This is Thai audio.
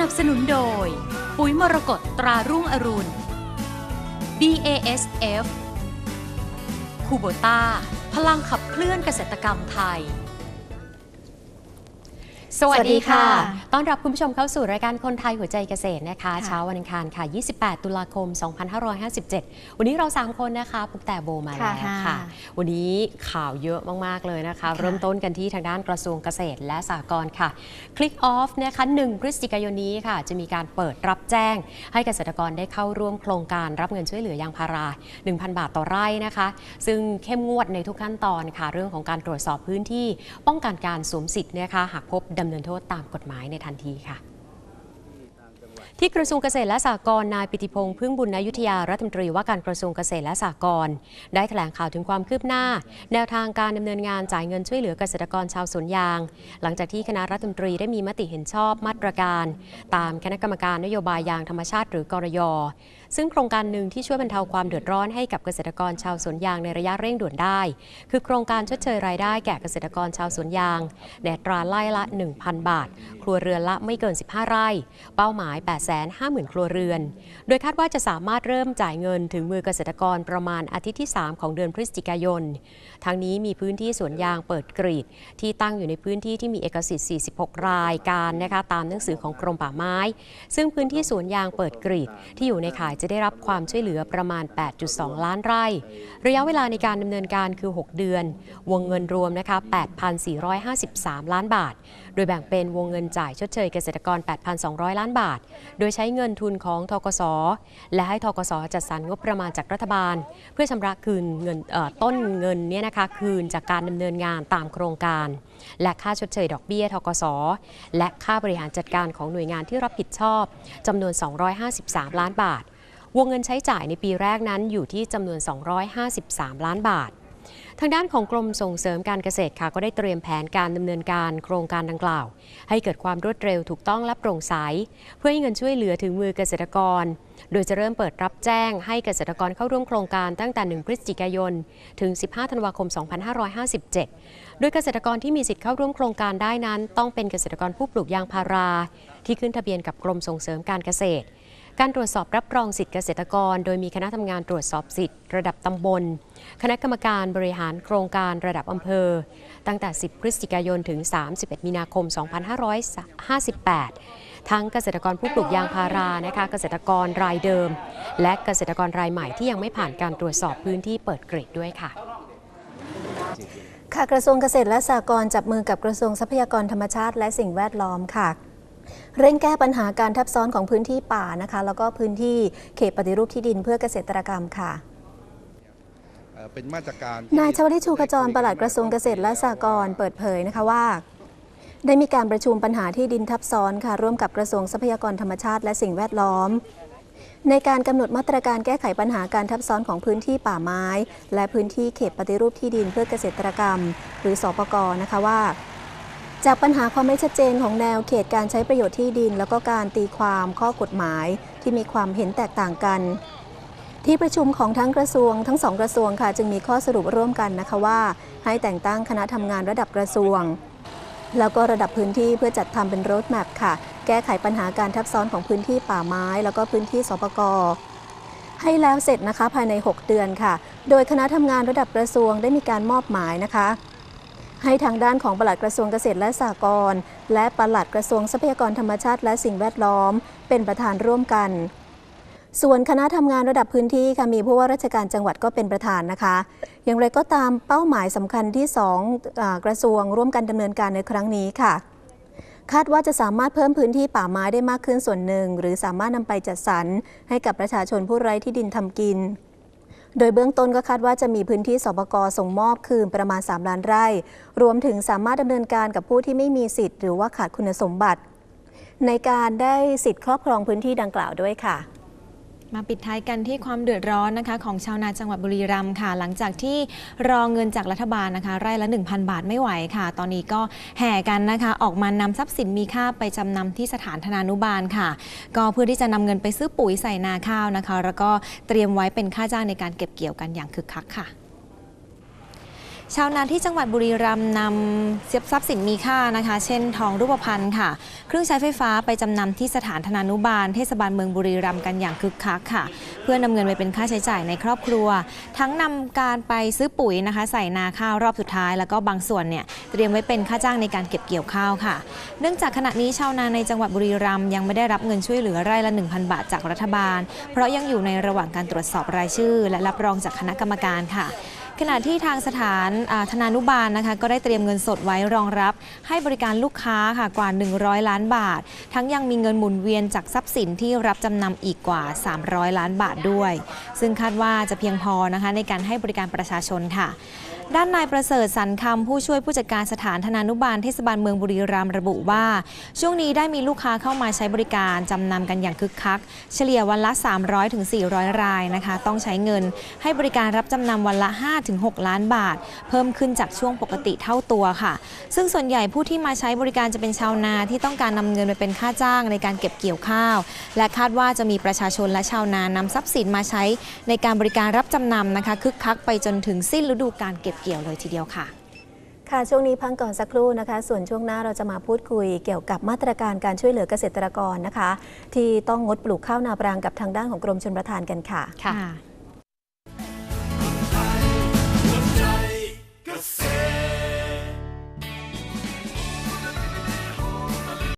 นับสนุนโดย ปุ๋ยมรกตตรารุ่งอรุณ BASF คูโบต้า พลังขับเคลื่อนเกษตรกรรมไทย สวัสดีค่ะสวัสดีค่ะ ต้อนรับคุณผู้ชมเข้าสู่รายการคนไทยหัวใจเกษตรนะคะค่ะเช้าวันอังคารค่ะ 28 ตุลาคม 2557 วันนี้เรา 3 คนนะคะปุกแต่โบมาแล้วค่ะค่ะ วันนี้ข่าวเยอะมาก ๆ เลยนะคะ เริ่มต้นกันที่ทางด้านกระทรวงเกษตรและสหกรณ์ค่ะ คลิกออฟนะคะ 1 พฤศจิกายนนี้ค่ะ จะมีการเปิดรับแจ้ง ให้เกษตรกรได้เข้าร่วมโครงการรับเงินช่วยเหลือยางพารา 1,000 บาทต่อไร่นะคะ ซึ่งเข้มงวดในทุกขั้นตอนค่ะ เรื่องของการตรวจสอบพื้นที่ ป้องกันการสวมสิทธิ์นะคะ หากพบดำำเนินโทษตามกฎหมายในทันทีค่ะ ที่กระทรวงเกษตรและสหกรณ์นายปิติพงษ์พึ่งบุญนายุทธยารัฐมนตรีว่าการกระทรวงเกษตรและสหกรณ์ได้แถลงข่าวถึงความคืบหน้า แนวทางการดำเนินงานจ่ายเงินช่วยเหลือเกษตรกรชาวสวนยาง หลังจากที่คณะรัฐมนตรีได้มีมติเห็นชอบมาตรการ ตามคณะกรรมการนโยบายยางธรรมชาติหรือกรย ซึ่งโครงการหนึ่งที่ช่วยบรรเทาความเดือดร้อนให้กับเกษตรกรชาวสวนยางในระยะเร่งด่วนได้ คือโครงการชดเชยรายได้แก่เกษตรกรชาวสวนยางในตราไล่ละ 1,000 บาท ครัวเรือนละไม่เกิน 15 ไร่ เป้าหมาย 850,000 ครัวเรือน โดยคาดว่าจะสามารถเริ่มจ่ายเงินถึงมือเกษตรกรประมาณอาทิตย์ที่ 3 ของเดือนพฤศจิกายน ทั้งนี้มีพื้นที่สวนยางเปิดกรีด ที่ตั้งอยู่ในพื้นที่ที่มีเอกสิทธิ์ 46 รายการนะคะตามหนังสือของกรมป่าไม้ ซึ่งพื้นที่สวนยางเปิดกรีดที่อยู่ในข่ายจะได้รับความช่วยเหลือประมาณ 8.2 ล้านไร่ ระยะเวลาในการดำเนินการคือ 6 เดือน วงเงินรวมนะคะ 8,453 ล้านบาท โดยแบ่งเป็นวงเงินจ่ายชดเชยเกษตรกร 8,200 ล้านบาท โดยใช้เงินทุนของทกส และให้ทกส จัดสรรงบประมาณจากรัฐบาล เพื่อชำระคืนเงินต้นเงินเนี่ยนะคะคืนจากการดำเนินงานตามโครงการ และค่าชดเชยดอกเบี้ยทกส และค่าบริหารจัดการของหน่วยงานที่รับผิดชอบจำนวน 253 ล้านบาท วงเงินใช้จ่ายในปีแรกนั้นอยู่ที่จำนวน 253 ล้านบาท ทางด้านของกรมส่งเสริมการเกษตรค่ะก็ได้เตรียมแผนการดำเนินการโครงการดังกล่าว ให้เกิดความรวดเร็วถูกต้องและโปร่งใส เพื่อให้เงินช่วยเหลือถึงมือเกษตรกร โดยจะเริ่มเปิดรับแจ้งให้เกษตรกรเข้าร่วมโครงการตั้งแต่ 1 พฤศจิกายน ถึง 15 ธันวาคม 2557 โดยเกษตรกรที่มีสิทธิ์เข้าร่วมโครงการได้นั้น ต้องเป็นเกษตรกรผู้ปลูกยางพารา ที่ขึ้นทะเบียนกับกรมส่งเสริมการเกษตร การตรวจสอบรับรองสิทธิเกษตรกร โดยมีคณะทำงานตรวจสอบสิทธิ์ระดับตำบล คณะกรรมการบริหารโครงการระดับอำเภอ ตั้งแต่ 10 พฤศจิกายนถึง 31 มีนาคม 2558 ทั้งเกษตรกรผู้ปลูกยางพารานะคะเกษตรกรรายเดิม และเกษตรกรรายใหม่ที่ยังไม่ผ่านการตรวจสอบพื้นที่เปิดเกรดด้วยค่ะค่ะกระทรวงเกษตรและสหกรณ์จับมือกับกระทรวงทรัพยากรธรรมชาติและสิ่งแวดล้อมค่ะ เร่งแก้ปัญหาการทับซ้อนของพื้นที่ป่านะคะ แล้วก็พื้นที่เขตปฏิรูปที่ดินเพื่อเกษตรกรรมค่ะเอ่อเป็นมาตรการนายชวลิตชูขจรปลัดกระทรวงเกษตรและสหกรณ์เปิดเผยนะคะว่าได้มีการประชุมปัญหาที่ดินทับซ้อนค่ะ ร่วมกับกระทรวงทรัพยากรธรรมชาติและสิ่งแวดล้อม ในการกำหนดมาตรการแก้ไขปัญหาการทับซ้อนของพื้นที่ป่าไม้ และพื้นที่เขตปฏิรูปที่ดินเพื่อเกษตรกรรม หรือสปกนะคะว่า จากปัญหาความไม่ชัดเจนของแนวเขตการใช้ประโยชน์ที่ดิน แล้วก็การตีความข้อกฎหมายที่มีความเห็นแตกต่างกัน ที่ประชุมของทั้งกระทรวง ทั้งสองกระทรวงค่ะ จึงมีข้อสรุปร่วมกันนะคะว่า ให้แต่งตั้งคณะทำงานระดับกระทรวง แล้วก็ระดับพื้นที่เพื่อจัดทำเป็นโรดแมพค่ะ แก้ไขปัญหาการทับซ้อนของพื้นที่ป่าไม้ แล้วก็พื้นที่สปกให้แล้วเสร็จนะคะภายใน 6 เดือนค่ะ โดยคณะทำงานระดับกระทรวงได้มีการมอบหมายนะคะ ให้ทางด้านของปลัดกระทรวงเกษตรและสหกรณ์และปลัดกระทรวงทรัพยากรธรรมชาติและสิ่งแวดล้อม เป็นประธานร่วมกัน ส่วนคณะทำงานระดับพื้นที่ค่ะมีผู้ว่าราชการจังหวัดก็เป็นประธานนะคะ อย่างไรก็ตามเป้าหมายสำคัญที่สองกระทรวงร่วมกันดำเนินการในครั้งนี้ค่ะคาดว่าจะสามารถเพิ่มพื้นที่ป่าไม้ได้มากขึ้นส่วนหนึ่ง หรือสามารถนำไปจัดสรรให้กับประชาชนผู้ไร้ที่ดินทำกิน โดยเบื้องต้นก็คาดว่าจะมีพื้นที่สปกส่งมอบคืนประมาณ 3 ล้านไร่ รวมถึงสามารถดำเนินการกับผู้ที่ไม่มีสิทธิ์หรือว่าขาดคุณสมบัติ ในการได้สิทธิ์ครอบครองพื้นที่ดังกล่าวด้วยค่ะ มาปิดท้ายกันที่ความเดือดร้อนนะคะของชาวนาจังหวัดบุรีรัมย์ค่ะ หลังจากที่รอเงินจากรัฐบาลนะคะ ไร่ละ 1,000 บาทไม่ไหวค่ะ ตอนนี้ก็แห่กันนะคะ ออกมานำทรัพย์สินมีค่าไปจำนำที่สถานธนานุบาลค่ะ ก็เพื่อที่จะนำเงินไปซื้อปุ๋ยใส่นาข้าวนะคะ แล้วก็เตรียมไว้เป็นค่าจ้างในการเก็บเกี่ยวกันอย่างคึกคักค่ะ ชาวนาที่จังหวัดบุรีรัมย์นำเสียบทรัพย์สินมีค่านะคะ เช่นทองรูปพรรณค่ะ เครื่องใช้ไฟฟ้าไปจำนำที่สถานธนานุบาลเทศบาลเมืองบุรีรัมย์กันอย่างคึกคักค่ะ เพื่อนำเงินไปเป็นค่าใช้จ่ายในครอบครัว ทั้งนำการไปซื้อปุ๋ยนะคะ ใส่นาข้าวรอบสุดท้าย แล้วก็บางส่วนเนี่ยเตรียมไว้เป็นค่าจ้างในการเก็บเกี่ยวข้าวค่ะ เนื่องจากขณะนี้ชาวนาในจังหวัดบุรีรัมย์ยังไม่ได้รับเงินช่วยเหลือไร่ละ 1,000 บาทจากรัฐบาล เพราะยังอยู่ในระหว่างการตรวจสอบรายชื่อ และรับรองจากคณะกรรมการค่ะ ขณะที่ทางสถานธนานุบาลนะคะก็ได้เตรียมเงินสดไว้รองรับ ให้บริการลูกค้าค่ะกว่า 100 ล้านบาท ทั้งยังมีเงินหมุนเวียนจากทรัพย์สินที่รับจำนำอีกกว่า 300 ล้านบาทด้วย ซึ่งคาดว่าจะเพียงพอนะคะในการให้บริการประชาชนค่ะด้านนายประเสริฐสันคำผู้ช่วยผู้จัดการสถานธนานุบาลเทศบาลเมืองบุรีรัมย์ระบุว่า ช่วงนี้ได้มีลูกค้าเข้ามาใช้บริการจำนำกันอย่างคึกคัก เฉลี่ยวันละ 300-400ถึง400รายนะคะ ต้องใช้เงินให้บริการรับจำนำวันละ5-6ล้านบาท เพิ่มขึ้นจากช่วงปกติเท่าตัวค่ะ ซึ่งส่วนใหญ่ผู้ที่มาใช้บริการจะเป็นชาวนาที่ต้องการนำเงินไปเป็นค่าจ้างในการเก็บเกี่ยวข้าว และคาดว่าจะมีประชาชนและชาวนานำทรัพย์สินมาใช้ ในการบริการรับจำนำนะคะคึกคักไปจนถึงสิ้นฤดูการเก็บเกี่ยวเลยทีเดียวค่ะค่ะ ช่วงนี้พักก่อนสักครู่นะคะ ส่วนช่วงหน้าเราจะมาพูดคุยเกี่ยวกับมาตรการการช่วยเหลือเกษตรกรนะคะ ที่ต้องงดปลูกข้าวนาปรังกับทางด้านของกรมชลประทานกันค่ะค่ะค่ะ